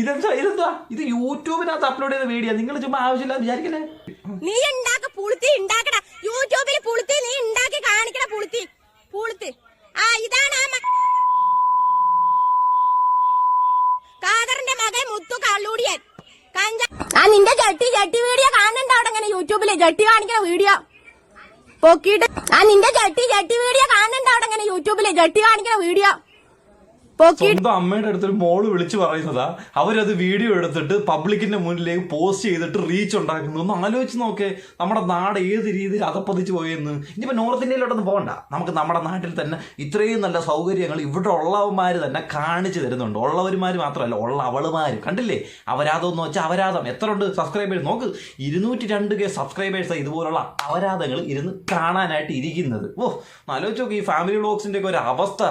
ഇതെന്താ ഇതെന്താ? ഇത് യൂട്യൂബിനകത്ത് അപ്ലോഡ് ചെയ്ത വീഡിയോ നിങ്ങൾ ചുമ്മാ ആവശ്യമില്ല വിചാരിക്കല്ലേ? നീ ഉണ്ടാക്ക പുളുത്തി ഉണ്ടാക്കട. യൂട്യൂബിൽ പുളുത്തി നീ ഉണ്ടാക്കി കാണിക്കട പുളുത്തി. പുളുത്തി. ആ ഇതാണ് ആ കാദറിന്റെ മകൻ മുത്തു കള്ളൂടിയൻ. ആ നിന്റെ ജട്ടി ജട്ടി വീഡിയോ കാണുന്നുണ്ടോ അവിടെ ഇങ്ങനെ യൂട്യൂബിൽ? ജട്ടി കാണിക്കുന്ന വീഡിയോ പൊക്കിയിട്ട് ആ നിന്റെ ജട്ടി ജട്ടി വീഡിയോ കാണുന്നുണ്ടോ അവിടെ ഇങ്ങനെ യൂട്യൂബിൽ? ജട്ടി കാണിക്കുന്ന വീഡിയോ സ്വന്തം അമ്മയുടെ അടുത്തൊരു മോൾ വിളിച്ചു പറയുന്നതാ അവരത് വീഡിയോ എടുത്തിട്ട് പബ്ലിക്കിന്റെ മുന്നിലേക്ക് പോസ്റ്റ് ചെയ്തിട്ട് റീച്ച് ഉണ്ടാക്കുന്നു. ഒന്ന് ആലോചിച്ച് നോക്കേ നമ്മുടെ നാട് ഏത് രീതിയിൽ അതപ്പതിച്ച് പോയെന്ന്. ഇനിയിപ്പോ നോർത്ത് ഇന്ത്യയിലോട്ടൊന്നും പോകണ്ട. നമുക്ക് നമ്മുടെ നാട്ടിൽ തന്നെ ഇത്രയും നല്ല സൗകര്യങ്ങൾ ഇവിടെ ഉള്ളവന്മാർ തന്നെ കാണിച്ചു തരുന്നുണ്ട്. ഉള്ളവന്മാർ മാത്രമല്ല ഉള്ള അവളുമാർ കണ്ടില്ലേ? അവരാധം എന്ന് വെച്ചാൽ അവരാധം എത്ര ഉണ്ട് സബ്സ്ക്രൈബേഴ്സ് നോക്ക് ഇരുന്നൂറ്റി രണ്ട് കെ സബ്സ്ക്രൈബേഴ്സ് ഇതുപോലുള്ള അവരാധങ്ങൾ ഇരുന്ന് കാണാനായിട്ട് ഇരിക്കുന്നത്. ഓ ആലോചിച്ച് നോക്ക് ഈ ഫാമിലി വ്ളോഗ്സിന്റെ ഒക്കെ ഒരു അവസ്ഥ.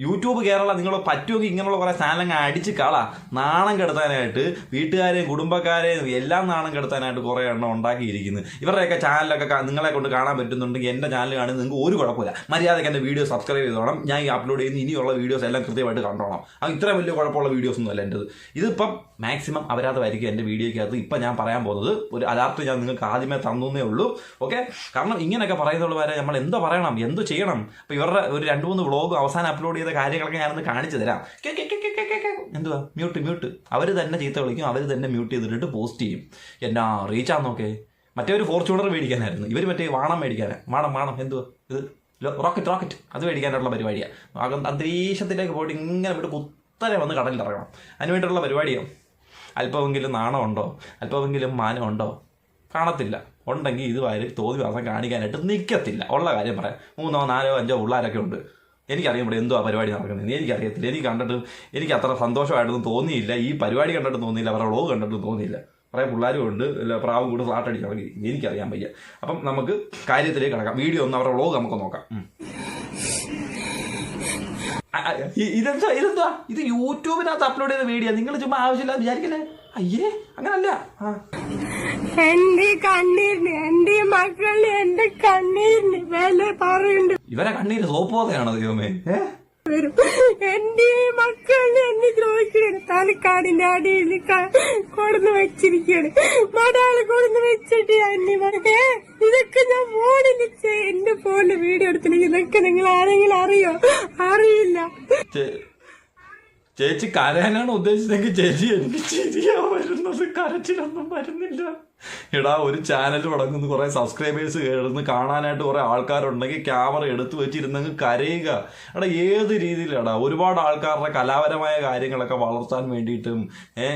യൂട്യൂബ് കേരള നിങ്ങൾ പറ്റുമെങ്കിൽ ഇങ്ങനെയുള്ള കുറേ സാധനങ്ങൾ അടിച്ച് കള. നാണം കെടുത്താനായിട്ട് വീട്ടുകാരെയും കുടുംബക്കാരെയും എല്ലാം നാണം കെടുത്താനായിട്ട് കുറേ എണ്ണം ഉണ്ടാക്കിയിരിക്കുന്നു. ഇവരുടെയൊക്കെ ചാനലൊക്കെ നിങ്ങളെ കൊണ്ട് കാണാൻ പറ്റുന്നുണ്ടെങ്കിൽ എന്റെ ചാനൽ കാണുന്നത് നിങ്ങൾക്ക് ഒരു കുഴപ്പമില്ല. മര്യാദയ്ക്ക് എന്റെ വീഡിയോ സബ്സ്ക്രൈബ് ചെയ്തോണം ഞാൻ ഈ അപ്ലോഡ് ചെയ്യുന്ന ഇനിയുള്ള വീഡിയോസ് എല്ലാം കൃത്യമായിട്ട് കണ്ടോണം അത് ഇത്ര വലിയ കുഴപ്പമുള്ള വീഡിയോസ് ഒന്നും അല്ല എന്റെത് ഇതിപ്പം മാക്സിമം അപരാധമായിരിക്കും എന്റെ വീഡിയോയ്ക്കകത്ത്. ഇപ്പം ഞാൻ പറയാൻ പോകുന്നത് ഒരു അലാർട്ട് ഞാൻ നിങ്ങൾക്ക് ആദ്യമേ തന്നേ ഉള്ളൂ. ഓക്കെ കാരണം ഇങ്ങനെയൊക്കെ പറയുന്നുള്ളവരെ നമ്മൾ എന്തോ പറയണം? എന്തോ ചെയ്യണം? അപ്പോൾ ഇവരുടെ ഒരു രണ്ട് മൂന്ന് വ്ളോഗ് അവസാനം അപ്ലോഡ് ചെയ്ത കാര്യങ്ങളൊക്കെ ഞാനൊന്ന് കാണിച്ചു തരാം. എന്തുവാ? മ്യൂട്ട് മ്യൂട്ട് അവർ തന്നെ ചീത്ത വിളിക്കും അവർ തന്നെ മ്യൂട്ട് ചെയ്തിട്ട് പോസ്റ്റ് ചെയ്യും. എന്നാ റീച്ചാന്ന് നോക്കേ. മറ്റേ ഒരു ഫോർച്യൂണർ മേടിക്കാനായിരുന്നു. ഇവർ മറ്റേ വാണം മേടിക്കാനാ വാണം വാണം. എന്തുവാ? ഇത് റോക്കറ്റ് റോക്കറ്റ് അത് മേടിക്കാനുള്ള പരിപാടിയാണ് അന്തരീക്ഷത്തിലേക്ക് പോയിട്ട് ഇങ്ങനെ ഇവിടെ കുത്തനെ വന്ന് കടലിൽ ഇറങ്ങണം. അതിന് വേണ്ടിയിട്ടുള്ള പരിപാടിയാണ് അല്പമെങ്കിലും നാണമുണ്ടോ അല്പമെങ്കിലും മാനമുണ്ടോ കാണത്തില്ല. ഉണ്ടെങ്കിൽ ഇതുവരെ തോതി വാസം കാണിക്കാനായിട്ട് നിൽക്കത്തില്ല ഉള്ള കാര്യം പറയാം. മൂന്നോ നാലോ അഞ്ചോ പിള്ളേരൊക്കെ ഉണ്ട്. എനിക്കറിയാം ഇവിടെ എന്തോ ആ പരിപാടി നടക്കുന്നത്. എനിക്കറിയത്തില്ല. എനിക്ക് കണ്ടിട്ട് എനിക്ക് അത്ര സന്തോഷമായിട്ടൊന്നും തോന്നിയില്ല. ഈ പരിപാടി കണ്ടിട്ട് തോന്നിയില്ല. അവരുടെ വ്ളോഗ് കണ്ടിട്ട് തോന്നിയില്ല. കുറേ പിള്ളേരും ഉണ്ട് പ്രാവും കൂടെ ഫ്ലാട്ട് അടിക്കാൻ വേണ്ടി. എനിക്കറിയാൻ വയ്യ. അപ്പം നമുക്ക് കാര്യത്തിലേക്ക് കിടക്കാം. വീഡിയോ ഒന്ന് അവരുടെ വ്ളോഗ് നമുക്ക് നോക്കാം. ഇതെന്താ ഇതെന്താ? ഇത് യൂട്യൂബിനകത്ത് അപ്ലോഡ് ചെയ്ത വീഡിയോ നിങ്ങൾ ചുമ്മാ ആവശ്യമില്ല വിചാരിക്കല്ലേ? അയ്യേ അങ്ങനല്ല. ആ. എന്റെ കണ്ണീരിന് എന്റെ മക്കളിന് എന്റെ കണ്ണീരിന് വില പറയുന്നുണ്ട് ഇവരെ കണ്ണീര് സോപ്പോതെയാണോ ദൈവമേ? വരും. എന്റെ മക്കളിനെ എന്നെ ദ്രോഹിക്കുകയാണ് തലക്കാടിന്റെ അടിയിൽ കൊടുന്ന് വെച്ചിരിക്കുകയാണ് മടാൾ കൊടുന്ന് വെച്ചിട്ട് എന്നെ പറഞ്ഞേ ഇതൊക്കെ ഞാൻ ഫോണിൽ എന്റെ ഫോണിൽ വീഡിയോ എടുത്തിട്ട് ഇതൊക്കെ നിങ്ങൾ ആരെങ്കിലും അറിയോ? അറിയില്ല. ചേച്ചി കരയാനാണ് ഉദ്ദേശിച്ചതെങ്കിൽ ചേച്ചി എനിക്ക് ചിരിയാ വരുന്നത്. കരച്ചിലൊന്നും വരുന്നില്ല. എടാ ഒരു ചാനൽ തുടങ്ങുന്നു. കുറെ സബ്സ്ക്രൈബേഴ്സ് കയറുന്നു കാണാനായിട്ട് കുറെ ആൾക്കാരുണ്ടെങ്കിൽ ക്യാമറ എടുത്തു വെച്ചിരുന്നെങ്കിൽ കരയുക. എടാ ഏത് രീതിയിലടാ? ഒരുപാട് ആൾക്കാരുടെ കലാപരമായ കാര്യങ്ങളൊക്കെ വളർത്താൻ വേണ്ടിയിട്ടും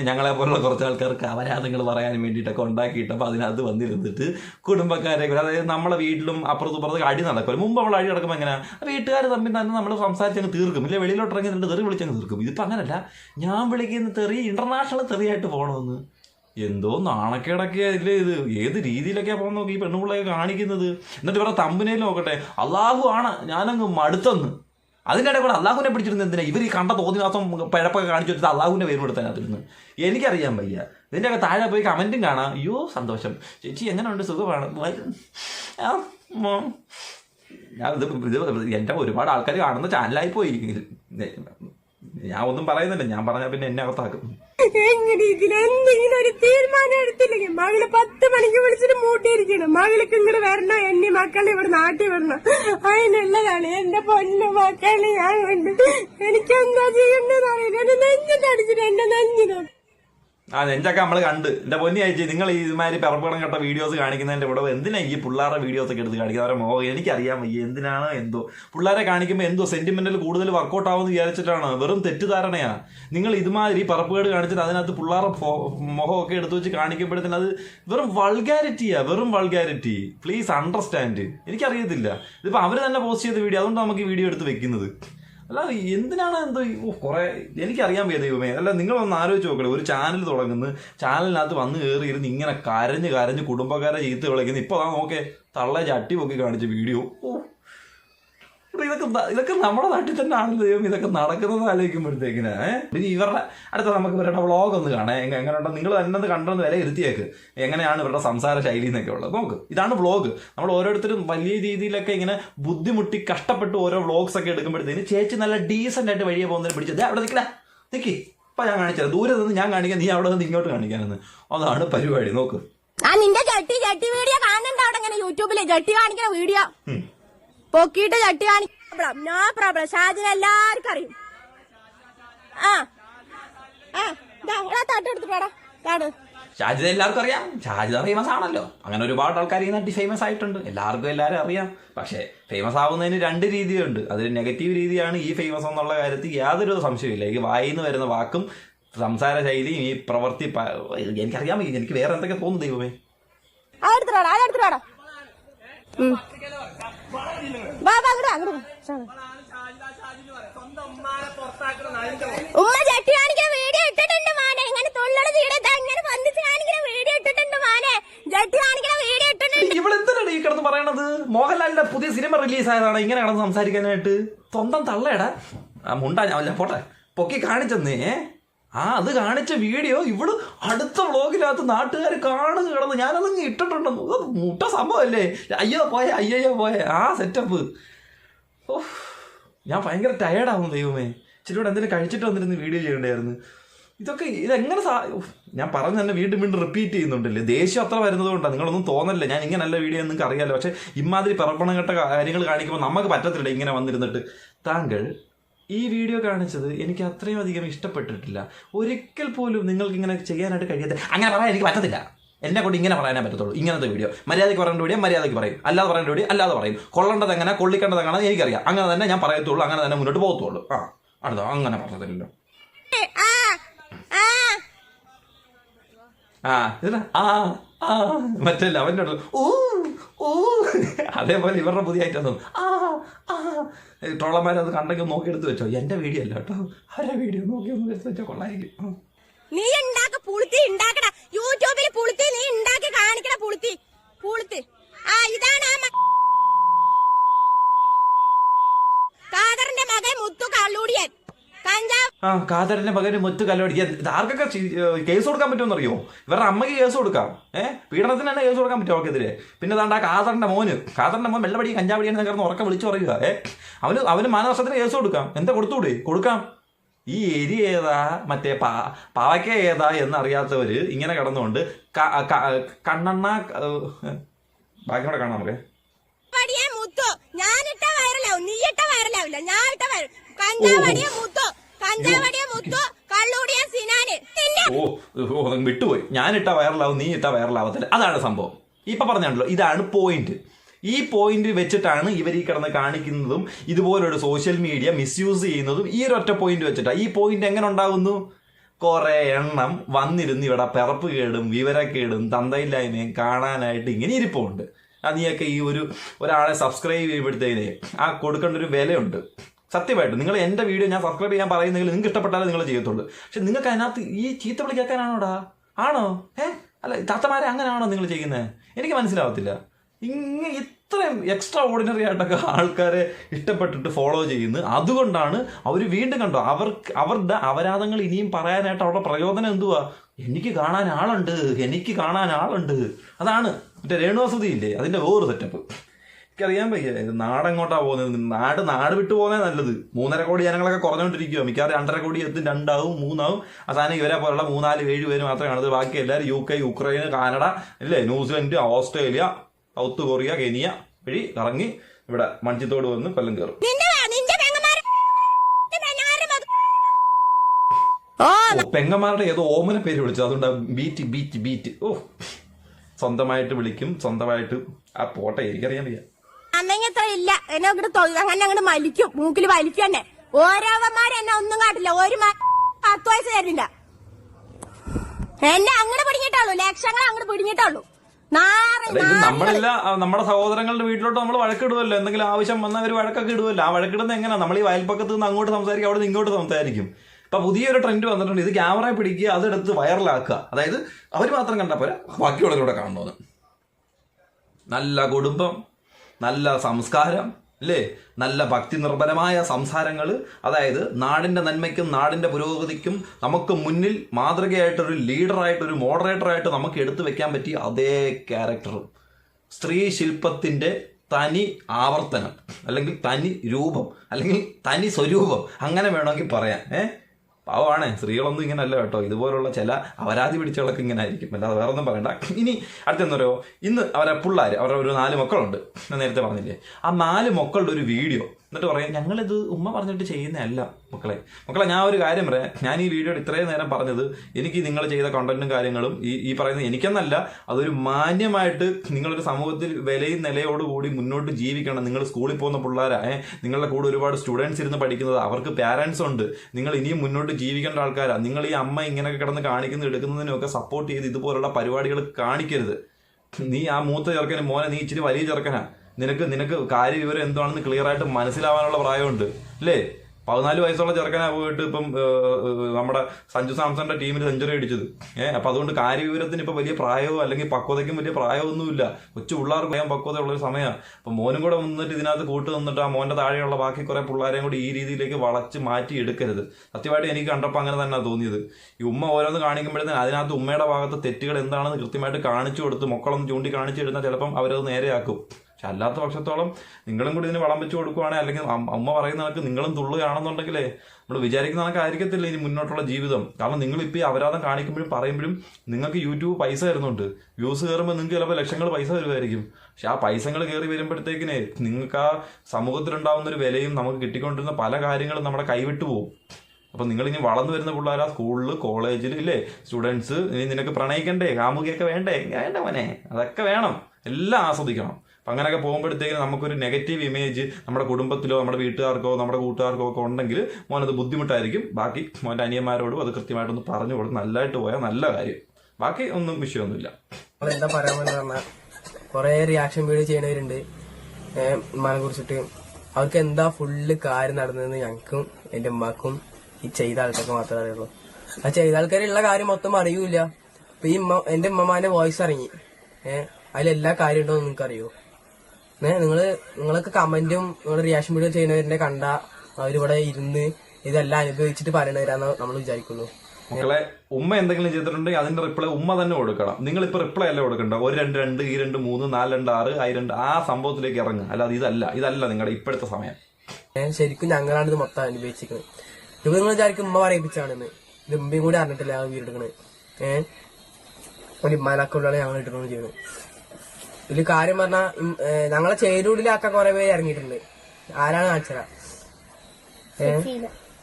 ഞങ്ങളെ പോലുള്ള കുറച്ച് ആൾക്കാർക്ക് അപരാധങ്ങൾ പറയാൻ വേണ്ടിയിട്ടൊക്കെ ഉണ്ടാക്കിയിട്ട് അപ്പോൾ അതിനകത്ത് വന്നിരുന്നിട്ട് കുടുംബക്കാരെ അതായത് നമ്മളെ വീട്ടിലും അപ്പുറത്തും ഇപ്പുറത്തൊക്കെ അടി നടക്കും. മുമ്പ് നമ്മൾ അടി നടക്കുമ്പോൾ എങ്ങനെ? വീട്ടുകാർ തമ്മിൽ തന്നെ നമ്മൾ സംസാരിച്ചങ്ങ് തീർക്കും. ഇല്ല വെളിയിലോട്ട് ഇറങ്ങി രണ്ട് തെറി വിളിച്ചങ്ങ് തീർക്കും. ഇതിപ്പോൾ അങ്ങനല്ല. ഞാൻ വിളിക്കുന്ന തെറി ഇന്റർനാഷണൽ തെറിയായിട്ട് പോകണമെന്ന് എന്തോ നാണക്കേടൊക്കെ അല്ലേ ഇത്. ഏത് രീതിയിലൊക്കെ പോകാൻ നോക്കി ഈ പെണ്ണുപിള്ളയൊക്കെ കാണിക്കുന്നത്? എന്നിട്ട് ഇവരുടെ തമ്പിനെ നോക്കട്ടെ. അള്ളാഹു ആണ് ഞാനങ്ങ് മടുത്തെന്ന്. ഇടയിൽ കൂടെ അള്ളാഹുവിനെ പിടിച്ചിരുന്ന എന്തിനാ? ഇവർ ഈ കണ്ട തോന്നിവാസം പിഴപ്പൊക്കെ കാണിച്ചു വെച്ചിട്ട് അള്ളാഹുവിന്റെ പേരും അതിരുന്ന് എനിക്കറിയാൻ വയ്യ. ഇതിന്റെ ഒക്കെ താഴെ പോയി കമന്റും കാണാം. അയ്യോ സന്തോഷം. ചേച്ചി എങ്ങനെയുണ്ട്? സുഖമാണ്. ഞാൻ ഇത് ഇത് എന്റെ ഒരുപാട് ആൾക്കാർ കാണുന്ന ചാനലായി പോയി. ഞാൻ ഒന്നും പറയുന്നില്ല. ഞാൻ പറഞ്ഞാൽ പിന്നെ എന്നെ അകത്താക്കും. എങ്ങനെ ഇതിൽ എന്തെങ്കിലും ഒരു തീരുമാനം എടുത്തില്ലെങ്കിൽ മകൾ പത്ത് മണിക്ക് വിളിച്ചിട്ട് മൂട്ടിയിരിക്കണം മകൾക്ക് ഇങ്ങോട്ട് വരണോ എന്നെ മക്കളെ ഇവിടെ നാട്ടിൽ വരണം അതിനുള്ളതാണ് എന്റെ പൊന്നു മക്കളെ ഞാൻ കൊണ്ട് എനിക്കെന്താ ചെയ്യേണ്ടതെന്ന് അറിയില്ല. എന്നെ നെഞ്ഞിട്ട് അടിച്ചിട്ട് എന്റെ നെഞ്ഞിനോട്ട് ആ നെഞ്ചൊക്കെ നമ്മൾ കണ്ട്. എന്റെ പൊന്നി അയച്ചു നിങ്ങൾ ഇതുമാതിരി പിറപ്പണം കെട്ട വീഡിയോസ് കാണിക്കുന്നതിന്റെ കൂടെ എന്തിനാ ഈ പിള്ളേരുടെ വീഡിയോസ് ഒക്കെ എടുത്ത് കാണിക്കുന്നത്? അവരെ മോഹം എനിക്കറിയാൻ വയ്യ. എന്തിനാണ് എന്തോ. പിള്ളേരെ കാണിക്കുമ്പോൾ എന്തോ സെന്റിമെന്റൽ കൂടുതൽ വർക്കൗട്ട് ആവുമെന്ന് വിചാരിച്ചിട്ടാണ്. വെറും തെറ്റിദ്ധാരണയാ. നിങ്ങൾ ഇതുമാതിരി പറപ്പുകേട് കാണിച്ചിട്ട് അതിനകത്ത് പിള്ളേരുടെ മുഖമൊക്കെ എടുത്തു വെച്ച് കാണിക്കുമ്പോഴത്തേന് അത് വെറും വൾഗാരിറ്റിയാ വെറും വൾഗാരിറ്റി പ്ലീസ് അണ്ടർസ്റ്റാൻഡ് എനിക്കറിയത്തില്ല. ഇതിപ്പോൾ അവർ തന്നെ പോസ്റ്റ് ചെയ്ത വീഡിയോ അതുകൊണ്ട് നമുക്ക് ഈ വീഡിയോ എടുത്ത് വെക്കുന്നത്. അല്ല എന്തിനാണ് എന്തോ ഓ, കുറെ എനിക്കറിയാൻ വയ്യ ദൈവമേ. അല്ല നിങ്ങളൊന്ന് ആലോചിച്ച് നോക്കണേ ഒരു ചാനൽ തുടങ്ങുന്നു. ചാനലിനകത്ത് വന്ന് കയറി ഇരുന്ന് ഇങ്ങനെ കരഞ്ഞ് കരഞ്ഞ് കുടുംബക്കാരെ ചീത്ത വിളിക്കുന്നു ഇപ്പൊ അതാ നോക്കേ. തള്ള ചട്ടി പൊക്കി കാണിച്ച വീഡിയോ. എടാ, ഇതൊക്കെ ഇതൊക്കെ നമ്മുടെ നാട്ടിൽ തന്നെ ആണ് ദൈവം ഇതൊക്കെ നടക്കുന്നത് ആലോചിക്കുമ്പോഴത്തേക്കിന് ഇനി ഇവരുടെ അടുത്ത നമുക്ക് ഇവരുടെ വ്ളോഗ് ഒന്ന് കാണാം. എങ്ങനെ ഉണ്ടോ നിങ്ങൾ തന്നെ അത് കണ്ടെന്ന് വില ഇരുത്തിയേക്ക്. എങ്ങനെയാണ് ഇവരുടെ സംസാര ശൈലി എന്നൊക്കെ ഉള്ളത്. നോക്ക് ഇതാണ് വ്ളോഗ് നമ്മൾ ഓരോരുത്തരും വലിയ രീതിയിലൊക്കെ ഇങ്ങനെ ബുദ്ധിമുട്ടി കഷ്ടപ്പെട്ട് ഓരോ വ്ളോഗ്സ് ഒക്കെ എടുക്കുമ്പോഴത്തേന് ചേച്ചി നല്ല ഡീസന്റ് ആയിട്ട് വഴിയെ പോകുന്നതിന് പിടിച്ചത് അവിടെ നിൽക്കില്ല നിക്കി. ഇപ്പൊ ഞാൻ കാണിച്ചത് ദൂരെ നിന്ന് ഞാൻ കാണിക്കാൻ നീ അവിടെ നിന്ന് ഇങ്ങോട്ട് കാണിക്കാനെന്ന്. അതാണ് പരിപാടി. നോക്ക്. ആ നിന്റെ ജട്ടി ജട്ടി വീഡിയോ കാണുന്നുണ്ട് അവിടെ ഇങ്ങനെ യൂട്യൂബിൽ ജട്ടി കാണിക്കുന്ന വീഡിയോ. പൊക്കിയിട്ട് ചട്ടി നോ പ്രോബ്ലം ഷാജിന് എല്ലാവർക്കും അറിയും. ആ. ആ താട് ഷാജിദ എല്ലാവർക്കും അറിയാം. ഷാജിദ ഫേമസ് ആണല്ലോ. അങ്ങനെ ഒരുപാട് ആൾക്കാർ ഈ നട്ടി ഫേമസ് ആയിട്ടുണ്ട്. എല്ലാവർക്കും എല്ലാവരും അറിയാം. പക്ഷേ ഫേമസ് ആവുന്നതിന് രണ്ട് രീതിയുണ്ട് അതൊരു നെഗറ്റീവ് രീതിയാണ് ഈ ഫേമസ് എന്നുള്ള കാര്യത്തിൽ യാതൊരു സംശയമില്ല ഈ വായിന്ന് വരുന്ന വാക്കും സംസാര ശൈലിയും ഈ പ്രവൃത്തി എനിക്കറിയാൻ എനിക്ക് വേറെ എന്തൊക്കെ തോന്നുന്നു ദൈവമേ? അതെടുത്തിട്ടാടാ അതെടുത്തിട്ടാടാ ഉം. വാ വാ. അങ്ങോട്ട് അങ്ങോട്ട് ഉമ്മ ചട്ടി കാണിക്കാൻ വീഡിയോ ഇട്ടിട്ടുണ്ട് മാനെ. ഇങ്ങനെ തൊള്ളയുടെ വീടത്താ ഇങ്ങനെ ബന്ധിച്ച് കാണിക്കുന്ന വീഡിയോ ഇട്ടിട്ടുണ്ട് മാനെ. ചട്ടി കാണിക്കുന്ന വീഡിയോ ഇട്ടിട്ടുണ്ട്. ഇവളെന്തിനാണ് ഈ കിടന്ന് പറയണത്? മോഹൻലാലിന്റെ പുതിയ സിനിമ റിലീസ് ആയതാണ് ഇങ്ങനെ കിടന്ന് സംസാരിക്കാനായിട്ട്. സ്വന്തം തള്ളയടാ ആ മുണ്ടാ ഞാൻ പോട്ടെ. പൊക്കി കാണിച്ചെന്നേ? ആ അത് കാണിച്ച വീഡിയോ ഇവൾ അടുത്ത വ്ളോഗിനകത്ത് നാട്ടുകാർ കാണുക കിടന്ന് ഞാനതങ്ങ് ഇട്ടിട്ടുണ്ടെന്ന്. അത് മുട്ട സംഭവമല്ലേ അയ്യോ പോയ അയ്യോ പോയ. ആ സെറ്റപ്പ് ഓ ഞാൻ ഭയങ്കര ടയേർഡാവും ദൈവമേ. ഇച്ചിരി എന്തെങ്കിലും കഴിച്ചിട്ട് വന്നിരുന്ന് വീഡിയോ ചെയ്യണ്ടായിരുന്നു. ഇതൊക്കെ ഇതെങ്ങനെ സാ ഞാൻ പറഞ്ഞു തന്നെ വീണ്ടും വീണ്ടും റിപ്പീറ്റ് ചെയ്യുന്നുണ്ടല്ലേ? ദേഷ്യം അത്ര വരുന്നത് കൊണ്ടാണ് നിങ്ങളൊന്നും തോന്നല്ലേ? ഞാൻ ഇങ്ങനെ നല്ല വീഡിയോ നിങ്ങൾക്ക് അറിയാലോ പക്ഷേ ഇമാതിരി പിറപ്പണം കെട്ട കാര്യങ്ങൾ കാണിക്കുമ്പോൾ നമുക്ക് പറ്റത്തില്ല ഇങ്ങനെ വന്നിരുന്നിട്ട്. താങ്കൾ ഈ വീഡിയോ കാണിച്ചത് എനിക്ക് അത്രയും അധികം ഇഷ്ടപ്പെട്ടിട്ടില്ല. ഒരിക്കൽ പോലും നിങ്ങൾക്ക് ഇങ്ങനെ ചെയ്യാനായിട്ട് കഴിയാത്ത അങ്ങനെ പറയാൻ എനിക്ക് പറ്റത്തില്ല. എന്നെ കൊണ്ട് ഇങ്ങനെ പറയാനേ പറ്റത്തുള്ളൂ. ഇങ്ങനത്തെ വീഡിയോ മര്യാദയ്ക്ക് പറയേണ്ട വീഡിയോ മര്യാദയ്ക്ക് പറയും. അല്ലാതെ പറയേണ്ട വീഡിയോ അല്ലാതെ പറയും. കൊള്ളേണ്ടത് എങ്ങനെ കൊള്ളിക്കേണ്ടത് എങ്ങനെ എനിക്കറിയാം. അങ്ങനെ തന്നെ ഞാൻ പറയത്തുള്ളൂ. അങ്ങനെ തന്നെ മുന്നോട്ട് പോകത്തുള്ളൂ. ആ അടുത്തോ അങ്ങനെ പറഞ്ഞതില്ലല്ലോ ആ ആ ആ ആ മറ്റല്ല അവന്റെ അടുത്ത് ഊ അതേപോലെ ഇവരുടെ പുതിയ ഐറ്റം തോന്നും ആ ആ. ട്രോളന്മാർ അത് കണ്ടെങ്കിൽ നോക്കി എടുത്ത് വെച്ചോ. എന്റെ വീഡിയോ അല്ല കേട്ടോ. അവരുടെ വീഡിയോ നോക്കി ഒന്ന് എടുത്ത് വെച്ചോ കൊള്ളായിരിക്കും. നീ ഉണ്ടാക്ക പുളുത്തി ഉണ്ടാക്കട യൂട്യൂബിൽ പുളുത്തി നീ ഉണ്ടാക്കി കാണിക്കട പുളുത്തി. പുളുത്തി. ആ ഇതാണ് ആ കാദറിന്റെ മകൻ മുത്തു കള്ളൂടിയൻ. ആ കാതറിന്റെ മകന് മുത്ത് കല്ലോടിക്കാൻ. ആർക്കൊക്കെ കേസ് കൊടുക്കാൻ പറ്റുമെന്ന് അറിയോ ഇവരുടെ അമ്മയ്ക്ക് കേസ് കൊടുക്കാം. ഏഹ് പീഡനത്തിന് തന്നെ കേസ് കൊടുക്കാൻ പറ്റും അവർക്കെതിരെ. പിന്നെ താണ്ട ആ കാതറിന്റെ മോന്. കാതറിന്റെ മോൻ വെള്ളപടി കഞ്ചാവടിയാണ് കിടന്ന് ഉറക്കം വിളിച്ചു പറയുക. ഏഹ് അവന് അവന് മാനവർഷത്തിന് കേസ് കൊടുക്കാം. എന്താ കൊടുത്തൂടെ? കൊടുക്കാം. ഈ എരി ഏതാ? മറ്റേ പാ പാവയ്ക്ക ഏതാ എന്നറിയാത്തവര് ഇങ്ങനെ കിടന്നുകൊണ്ട് കണ്ണണ്ണ ബാക്കിയോടെ കാണാം നമുക്ക്. ഞാനിട്ട വയറലാവും. നീ ഇട്ട വയറലാവില്ല. ഞാൻ ഇട്ട വയറ കഞ്ചാവടിയെ മുത്തു. ഓ വിട്ടുപോയി. ഞാൻ ഇട്ട വൈറലാവും നീ ഇട്ട വൈറലാവത്തില്ല. അതാണ് സംഭവം. ഇപ്പൊ പറഞ്ഞാണല്ലോ ഇതാണ് പോയിന്റ്. ഈ പോയിന്റ് വെച്ചിട്ടാണ് ഇവർ ഈ കിടന്ന് കാണിക്കുന്നതും ഇതുപോലൊരു സോഷ്യൽ മീഡിയ മിസ്യൂസ് ചെയ്യുന്നതും ഈ ഒരൊറ്റ പോയിന്റ് വെച്ചിട്ടാണ് ഈ പോയിന്റ് എങ്ങനെ ഉണ്ടാകുന്നു കുറെ എണ്ണം വന്നിരുന്ന് ഇവിടെ പിറപ്പ് കേടും വിവരക്കേടും തന്തയില്ലായ്മയും കാണാനായിട്ട് ഇങ്ങനെ ഇരിപ്പുണ്ട്. അത് നീയൊക്കെ ഈ ഒരു ഒരാളെ സബ്സ്ക്രൈബ് ചെയ്യുമ്പോഴത്തേനെ ആ കൊടുക്കേണ്ട ഒരു വിലയുണ്ട്. സത്യമായിട്ട് നിങ്ങൾ എന്റെ വീഡിയോ ഞാൻ സബ്സ്ക്രൈബ് ചെയ്യാൻ പറയുന്നെങ്കിൽ നിങ്ങൾക്ക് ഇഷ്ടപ്പെട്ടാലേ നിങ്ങൾ ചെയ്യത്തുള്ളൂ. പക്ഷെ നിങ്ങൾക്ക് അതിനകത്ത് ഈ ചീത്ത വിളി കേൾക്കാനാണോടാ? ആണോ? ഏ? അല്ല താത്തമാരെ അങ്ങനെയാണോ നിങ്ങൾ ചെയ്യുന്നത് എനിക്ക് മനസ്സിലാവത്തില്ല. ഇങ്ങനെ ഇത്രയും എക്സ്ട്രാ ഓർഡിനറി ആയിട്ടൊക്കെ ആൾക്കാരെ ഇഷ്ടപ്പെട്ടിട്ട് ഫോളോ ചെയ്യുന്നു. അതുകൊണ്ടാണ് അവർ വീണ്ടും കണ്ടോ അവർക്ക് അവരുടെ അപരാധങ്ങൾ ഇനിയും പറയാനായിട്ട് അവരുടെ പ്രയോജനം എന്തുവാ? എനിക്ക് കാണാൻ ആളുണ്ട് എനിക്ക് കാണാൻ ആളുണ്ട്. അതാണ് മറ്റേ രേണുവസതി ഇല്ലേ അതിന്റെ വേറൊരു സെറ്റപ്പ് എനിക്കറിയാൻ വയ്യ. ഇത് നാടെങ്ങോട്ടാ പോകുന്നത്? നാട് നാട് വിട്ടു പോകുന്നേ നല്ലത്. മൂന്നര കോടി ജനങ്ങളൊക്കെ കുറഞ്ഞുകൊണ്ടിരിക്കുക മിക്കവാറും രണ്ടര കോടി എത്തും രണ്ടാവും മൂന്നാവും. അവസാനം ഇവരെ പോലുള്ള മൂന്നാൽ ഏഴ് പേര് മാത്രമേ കാണുന്നത് ബാക്കി എല്ലാവരും യു കെ യുക്രൈൻ കാനഡ അല്ലേ New Zealand Australia South Korea Kenya വഴി കറങ്ങി ഇവിടെ മൺചിത്തോട് വന്ന് കൊല്ലം കയറും. പെങ്ങന്മാരുടെ ഏതോ ഓമന പേര് വിളിച്ചു അതുകൊണ്ട് ബീറ്റ് ബീറ്റ് ബീറ്റ് ഓ സ്വന്തമായിട്ട് വിളിക്കും സ്വന്തമായിട്ട് ആ പോട്ടെ എനിക്കറിയാൻ വയ്യ. ഇത്ര ഇല്ല. എന്നെ അങ്ങോട്ട് അങ്ങനെ അങ്ങോട്ട് മലിക്കും. മൂക്കിൽ വലിക്കും തന്നെ ഓരോവന്മാർ എന്നെ ഒന്നും കാട്ടില്ല. ഒരു പത്ത് വയസ്സ് തരില്ല എന്നെ അങ്ങനെ പിടിഞ്ഞിട്ടുള്ളൂ ലക്ഷങ്ങൾ അങ്ങോട്ട് പിടിഞ്ഞിട്ടുള്ളൂ നമ്മളില്ല നമ്മുടെ സഹോദരങ്ങളുടെ വീട്ടിലോട്ട് നമ്മൾ വഴക്കിടുമല്ലോ എന്തെങ്കിലും ആവശ്യം വന്നാൽ ഒരു വഴക്കൊക്കെ ഇടുവല്ലോ. ആ വഴക്കിടുന്നത് എങ്ങനെ? നമ്മൾ ഈ വയൽപ്പക്കത്ത് നിന്ന് അങ്ങോട്ട് സംസാരിക്കും അവിടെ നിന്ന് ഇങ്ങോട്ട് സംസാരിക്കും. ഇപ്പൊ പുതിയൊരു ട്രെൻഡ് വന്നിട്ടുണ്ട്. ഇത് ക്യാമറ പിടിക്കുക അതെടുത്ത് വൈറലാക്കുക അതായത് അവർ മാത്രം കണ്ടാൽ പോരാ? ബാക്കിയുള്ളവരോടെ കാണണമെന്ന് നല്ല കുടുംബം. നല്ല സംസ്കാരം അല്ലേ? നല്ല ഭക്തി നിർഭരമായ സംസാരങ്ങൾ അതായത് നാടിന്റെ നന്മയ്ക്കും നാടിന്റെ പുരോഗതിക്കും നമുക്ക് മുന്നിൽ മാതൃകയായിട്ടൊരു ലീഡറായിട്ടൊരു മോഡറേറ്ററായിട്ട് നമുക്ക് എടുത്തു വെക്കാൻ പറ്റിയ അതേ ക്യാരക്ടറും സ്ത്രീ ശില്പത്തിന്റെ തനി ആവർത്തനം അല്ലെങ്കിൽ തനി രൂപം അല്ലെങ്കിൽ തനി സ്വരൂപം അങ്ങനെ വേണമെങ്കിൽ പറയാം ഏ? പാവമാണ്. സ്ത്രീകളൊന്നും ഇങ്ങനെ അല്ല കേട്ടോ. ഇതുപോലുള്ള ചില അവരാതി പിടിച്ചവളൊക്കെ ഇങ്ങനെ ആയിരിക്കും അല്ലാതെ വേറെ ഒന്നും പറയണ്ട. ഇനി അടുത്തെന്നറിയോ ഇന്ന് അവരെ പിള്ളേർ അവരുടെ ഒരു നാല് മക്കളുണ്ട്. ഞാൻ നേരത്തെ പറഞ്ഞില്ലേ? ആ നാല് മക്കളുടെ ഒരു വീഡിയോ എന്നിട്ട് പറയാം ഞങ്ങളിത് ഉമ്മ പറഞ്ഞിട്ട് ചെയ്യുന്നതല്ല മക്കളെ. മക്കളെ ഞാൻ ഒരു കാര്യം പറയാം. ഞാൻ ഈ വീഡിയോ ഇത്രയും നേരം പറഞ്ഞത് എനിക്ക് നിങ്ങൾ ചെയ്ത കണ്ടന്റും കാര്യങ്ങളും ഈ ഈ പറയുന്നത് എനിക്കെന്നല്ല അതൊരു മാന്യമായിട്ട് നിങ്ങളൊരു സമൂഹത്തിൽ വിലയും നിലയോടുകൂടി മുന്നോട്ട് ജീവിക്കണം. നിങ്ങൾ സ്കൂളിൽ പോകുന്ന പിള്ളേരായ നിങ്ങളുടെ കൂടെ ഒരുപാട് സ്റ്റുഡൻസ് ഇരുന്ന് പഠിക്കുന്നത്. അവർക്ക് പാരൻസ് ഉണ്ട്. നിങ്ങൾ ഇനിയും മുന്നോട്ട് ജീവിക്കേണ്ട ആൾക്കാരാണ് നിങ്ങൾ ഈ അമ്മ ഇങ്ങനെയൊക്കെ കിടന്ന് കാണിക്കുന്ന എടുക്കുന്നതിനൊക്കെ സപ്പോർട്ട് ചെയ്ത് ഇതുപോലുള്ള പരിപാടികൾ കാണിക്കരുത്. നീ ആ മൂത്ത ചെറുക്കന് മോനെ നീ ഇച്ചിരി വലിയ ചെറുക്കനാ. നിനക്ക് നിനക്ക് കാര്യവിവരം എന്താണെന്ന് ക്ലിയർ ആയിട്ട് മനസ്സിലാവാനുള്ള പ്രായമുണ്ട്. അല്ലേ പതിനാല് വയസ്സുള്ള ചെറുക്കനാ പോയിട്ട് ഇപ്പം നമ്മുടെ സഞ്ജു സാംസന്റെ ടീമിൽ സെഞ്ചുറി അടിച്ചത്. ഏഹ് അപ്പൊ അതുകൊണ്ട് കാര്യവിവരത്തിന് ഇപ്പൊ വലിയ പ്രായമോ അല്ലെങ്കിൽ പക്വതയ്ക്കും വലിയ പ്രായമൊന്നുമില്ല. കൊച്ചു പിള്ളേർക്ക് ഭയം പക്വതയുള്ള ഒരു സമയമാണ്. അപ്പൊ മോനും കൂടെ നിന്നിട്ട് ഇതിനകത്ത് കൂട്ട് നിന്നിട്ട് ആ മോന്റെ താഴെയുള്ള ബാക്കി കുറെ പിള്ളേരെയും കൂടി ഈ രീതിയിലേക്ക് വളച്ച് മാറ്റി എടുക്കരുത്. സത്യമായിട്ട് എനിക്ക് കണ്ടപ്പോൾ അങ്ങനെ തന്നെ തോന്നിയത്. ഈ ഉമ്മ ഓരോന്ന് കാണിക്കുമ്പോഴത്തേന് അതിനകത്ത് ഉമ്മയുടെ ഭാഗത്ത് തെറ്റുകൾ എന്താണെന്ന് കൃത്യമായിട്ട് കാണിച്ചു കൊടുത്ത് മക്കളൊന്ന് ചൂണ്ടി കാണിച്ചു ഇടുന്ന ചിലപ്പം അവരത് നേരെയാക്കും. പക്ഷെ അല്ലാത്ത പക്ഷത്തോളം നിങ്ങളും കൂടി ഇതിന് വളം വെച്ച് കൊടുക്കുവാണെങ്കിൽ അല്ലെങ്കിൽ അമ്മ- പറയുന്ന കണക്ക് നിങ്ങളും തുള്ളുകയാണെന്നുണ്ടെങ്കിലേ നമ്മൾ വിചാരിക്കുന്ന കണക്ക് ആയിരിക്കത്തില്ല ഇനി മുന്നോട്ടുള്ള ജീവിതം. കാരണം നിങ്ങൾ ഇപ്പോൾ ഈ അപരാധം കാണിക്കുമ്പോഴും പറയുമ്പോഴും നിങ്ങൾക്ക് യൂട്യൂബ് പൈസ തരുന്നുണ്ട്. വ്യൂസ് കയറുമ്പോൾ നിങ്ങൾക്ക് ചിലപ്പോൾ ലക്ഷങ്ങൾ പൈസ വരുമായിരിക്കും പക്ഷെ ആ പൈസകൾ കയറി വരുമ്പോഴത്തേക്കിനെ നിങ്ങൾക്ക് ആ സമൂഹത്തിലുണ്ടാവുന്ന ഒരു വിലയും നമുക്ക് കിട്ടിക്കൊണ്ടിരുന്ന പല കാര്യങ്ങളും നമ്മുടെ കൈവിട്ടു പോകും അപ്പം നിങ്ങളിനി വളർന്നു വരുന്ന പിള്ളേർ ആ സ്കൂളിൽ കോളേജിൽ ഇല്ലേ? സ്റ്റുഡൻസ് ഇനി നിനക്ക് പ്രണയിക്കണ്ടേ? കാമുകിയൊക്കെ വേണ്ടേ? വേണ്ട മോനെ. അതൊക്കെ വേണം. എല്ലാം ആസ്വദിക്കണം. അപ്പൊ അങ്ങനെയൊക്കെ പോകുമ്പോഴത്തേക്കും നമുക്കൊരു നെഗറ്റീവ് ഇമേജ് നമ്മുടെ കുടുംബത്തിലോ നമ്മുടെ വീട്ടുകാർക്കോ നമ്മുടെ കൂട്ടുകാർക്കോ ഒക്കെ ഉണ്ടെങ്കിൽ മോനത് ബുദ്ധിമുട്ടായിരിക്കും. ബാക്കി മോന്റെ അനിയന്മാരോടും അത് കൃത്യമായിട്ടൊന്ന് പറഞ്ഞു കൊടുത്ത് നല്ലതായിട്ട് പോയാൽ നല്ല കാര്യം. ബാക്കി ഒന്നും വിഷയമൊന്നുമില്ല. എന്താ പറയാൻ പറഞ്ഞാൽ കുറെ റിയാക്ഷൻ വീഡിയോ ചെയ്യണവരുണ്ട്. ഉമ്മാനെ കുറിച്ചിട്ട്. അവർക്ക് എന്താ ഫുള്ള് കാര്യം നടന്നതെന്ന് ഞങ്ങൾക്കും എന്റെ ഉമ്മാക്കും ഈ ചെയ്ത ആൾക്കാർക്ക് മാത്രമേ അറിയുള്ളൂ. ആ ചെയ്ത ആൾക്കാരുള്ള കാര്യം മൊത്തം അറിയൂല ഇപ്പൊ ഈ എന്റെ ഉമ്മമാന്റെ വോയിസ് ഇറങ്ങി. ഏഹ് അതിലെല്ലാ കാര്യം ഉണ്ടോ നിങ്ങൾക്ക് അറിയോ നിങ്ങൾ നിങ്ങളൊക്കെ കമന്റും നിങ്ങളുടെ റിയാക്ഷൻ വീഡിയോ ചെയ്യുന്നവരെ കണ്ട അവരിവിടെ ഇരുന്ന് ഇതെല്ലാം അനുഭവിച്ചിട്ട് പറയണവരാന്ന് നമ്മൾ വിചാരിക്കുന്നു. മക്കളെ ഉമ്മ എന്തെങ്കിലും ചെയ്തിട്ടുണ്ടെങ്കിൽ അതിന്റെ റിപ്ലൈ ഉമ്മ തന്നെ കൊടുക്കണം. നിങ്ങൾ ഇപ്പൊ റിപ്ലൈ അല്ല കൊടുക്കണ്ട? ഒരു രണ്ട് രണ്ട് ഈ രണ്ട് മൂന്ന് നാല് രണ്ട് ആറ് ഐ രണ്ട് ആ സംഭവത്തിലേക്ക് ഇറങ്ങുക. അല്ലാതെ ഇതല്ല. ഇതല്ല നിങ്ങളുടെ ഇപ്പോഴത്തെ സമയം. ഞാൻ ശരിക്കും ഞങ്ങളാണ് ഇത് മൊത്തം അനുഭവിച്ചിരിക്കുന്നത് ഇപ്പൊ നിങ്ങൾ വിചാരിക്കും ഉമ്മ പറയിപ്പിച്ചാണെന്ന് ഇത് ഉമ്മയും കൂടി അറിഞ്ഞിട്ടില്ല ആ വീടെടുക്കണേ ഏഹ് ഒരു ഉമ്മാനാക്കുള്ളതാണ് ഞങ്ങൾ ഇട്ടിട്ടുണ്ട് ചെയ്യുന്നത് ഇതിൽ കാര്യം പറഞ്ഞാൽ ഞങ്ങളെ ചേരൂടിലാക്കാൻ കുറെ പേര് ഇറങ്ങിയിട്ടുണ്ട്. ആരാണ് കാണിച്ചത്?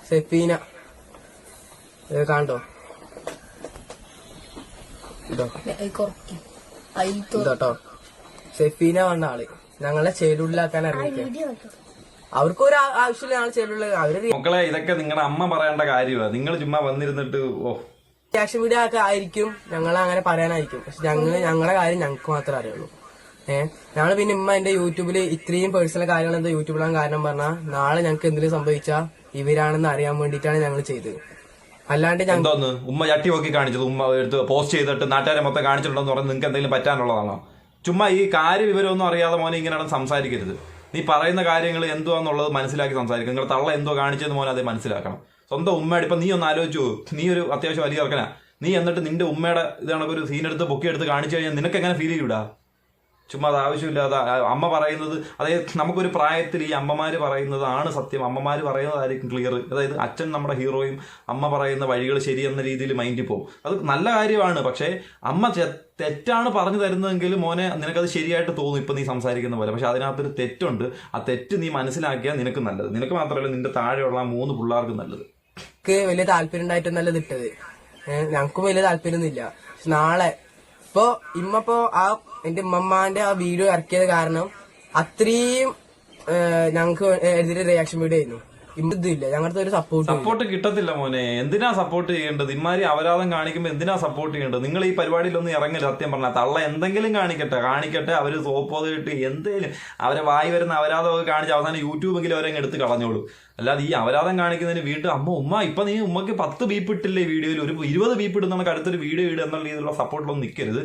സെഫീന. ഇതോ ഇതോട്ടോ സെഫീന വന്ന ആൾ. ഞങ്ങളെ ചേരൂടിലാക്കാൻ ഇറങ്ങിയിട്ട് അവർക്കും ഒരു ആവശ്യമില്ല ഞങ്ങൾ ചേരൂടിൽ അവർ മക്കളെ ഇതൊക്കെ നിങ്ങളുടെ അമ്മ പറയേണ്ട കാര്യമാണ് നിങ്ങൾ ചുമ്മാ വന്നിരുന്നിട്ട് ഓ. ക്യാഷ് വീഡിയോ ഒക്കെ ആയിരിക്കും. ഞങ്ങൾ അങ്ങനെ പറയാനായിരിക്കും. പക്ഷെ ഞങ്ങൾ ഞങ്ങളുടെ കാര്യം ഞങ്ങൾക്ക് മാത്രമേ അറിയുള്ളൂ. ഏഹ് ഞങ്ങൾ പിന്നെ ഇമ്മ എന്റെ യൂട്യൂബിൽ ഇത്രയും പേഴ്സണൽ കാര്യങ്ങൾ എന്താ യൂട്യൂബിലാണ് കാരണം പറഞ്ഞാൽ നാളെ ഞങ്ങൾക്ക് എന്തെങ്കിലും സംഭവിച്ചാൽ ഇവരാണെന്ന് അറിയാൻ വേണ്ടിട്ടാണ് ഞങ്ങൾ ചെയ്തത്. അല്ലാണ്ട് എന്തോന്ന്? ഉമ്മ ചട്ടി നോക്കി കാണിച്ചത്. ഉമ്മ എടുത്ത് പോസ്റ്റ് ചെയ്തിട്ട് നാട്ടുകാരെ മൊത്തം കാണിച്ചിട്ടുണ്ടെന്ന് പറഞ്ഞ് നിങ്ങൾക്ക് എന്തെങ്കിലും പറ്റാനുള്ളതാണോ? ചുമ്മാ ഈ കാര്യവിവരമൊന്നും അറിയാതെ മോനെ ഇങ്ങനെയാണ് സംസാരിക്കരുത്. നീ പറയുന്ന കാര്യങ്ങൾ എന്തുവാന്നുള്ളത് മനസ്സിലാക്കി സംസാരിക്കും. നിങ്ങൾ തള്ള എന്തോ കാണിച്ചെന്ന് മോനെ അത് മനസ്സിലാക്കണം. സ്വന്തം ഉമ്മയുടെ ഇപ്പൊ നീ ഒന്ന് ആലോചിച്ചു നീ ഒരു അത്യാവശ്യം വലിയ ഇറക്കനാ നീ എന്നിട്ട് നിന്റെ ഉമ്മയുടെ ഇതാണ് ഒരു സീൻ എടുത്ത് പൊക്കി എടുത്ത് കാണിച്ചു കഴിഞ്ഞാൽ നിനക്ക് എങ്ങനെ ഫീൽ ചെയ്യൂടാ? ചുമ്മാ അത് അമ്മ പറയുന്നത് അതായത് നമുക്കൊരു പ്രായത്തിൽ ഈ അമ്മമാര് പറയുന്നതാണ് സത്യം. അമ്മമാർ പറയുന്നതായിരിക്കും ക്ലിയർ അതായത് അച്ഛൻ നമ്മുടെ ഹീറോയും അമ്മ പറയുന്ന വഴികൾ ശരിയെന്ന രീതിയിൽ മൈൻഡിൽ പോകും. അത് നല്ല കാര്യമാണ്. പക്ഷേ അമ്മ തെറ്റാണ് പറഞ്ഞു തരുന്നതെങ്കിൽ മോനെ നിനക്കത് ശരിയായിട്ട് തോന്നും ഇപ്പം നീ സംസാരിക്കുന്ന പോലെ. പക്ഷെ അതിനകത്തൊരു തെറ്റുണ്ട്. ആ തെറ്റ് നീ മനസ്സിലാക്കിയാൽ നിനക്ക് നല്ലത്. നിനക്ക് മാത്രമല്ല നിന്റെ താഴെയുള്ള മൂന്ന് പിള്ളേർക്ക് നല്ലത്. വലിയ താല്പര്യം ഉണ്ടായിട്ടൊന്നല്ല ഇട്ടത്. ഞങ്ങൾക്കും വലിയ താല്പര്യമൊന്നുമില്ല. നാളെ ഇപ്പൊ ഇമ്മപ്പോ ആ എന്റെ ഉമ്മമ്മാന്റെ ആ വീഡിയോ ഇറക്കിയത് കാരണം അത്രയും ഞങ്ങൾക്ക് എതിരെ റിയാക്ഷൻ വീഡിയോ ആയിരുന്നു. ഇമ്മതില്ല ഞങ്ങളുടെ ഒരു സപ്പോർട്ട് സപ്പോർട്ട് കിട്ടത്തില്ല മോനെ. എന്തിനാ സപ്പോർട്ട് ചെയ്യേണ്ടത്? ഇമാരി അപരാധം കാണിക്കുമ്പോൾ എന്തിനാ സപ്പോർട്ട് ചെയ്യേണ്ടത്? നിങ്ങൾ ഈ പരിപാടിയിലൊന്നും ഇറങ്ങില്ല സത്യം പറഞ്ഞാൽ തള്ള എന്തെങ്കിലും കാണിക്കട്ടെ. കാണിക്കട്ടെ അവർ സോപ്പ് കിട്ടി എന്തേലും അവരെ വായി വരുന്ന അപരാധമൊക്കെ കാണിച്ച് അവസാനം യൂട്യൂബെങ്കിലും അവരെ എടുത്ത് കളഞ്ഞോളൂ. അല്ലാതെ ഈ അപരാധം കാണിക്കുന്നതിന് വീണ്ടും അമ്മ ഉമ്മ ഇപ്പൊ നീ ഉമ്മക്ക് പത്ത് ബീപ്പ് ഇട്ടില്ലേ വീഡിയോയിൽ? ഒരു ഇരുപത് ബീപ്പ് ഇടുന്ന അടുത്തൊരു വീഡിയോ ഇടുക എന്നുള്ള രീതിയിലുള്ള സപ്പോർട്ടിലൊന്നും നിൽക്കരുത്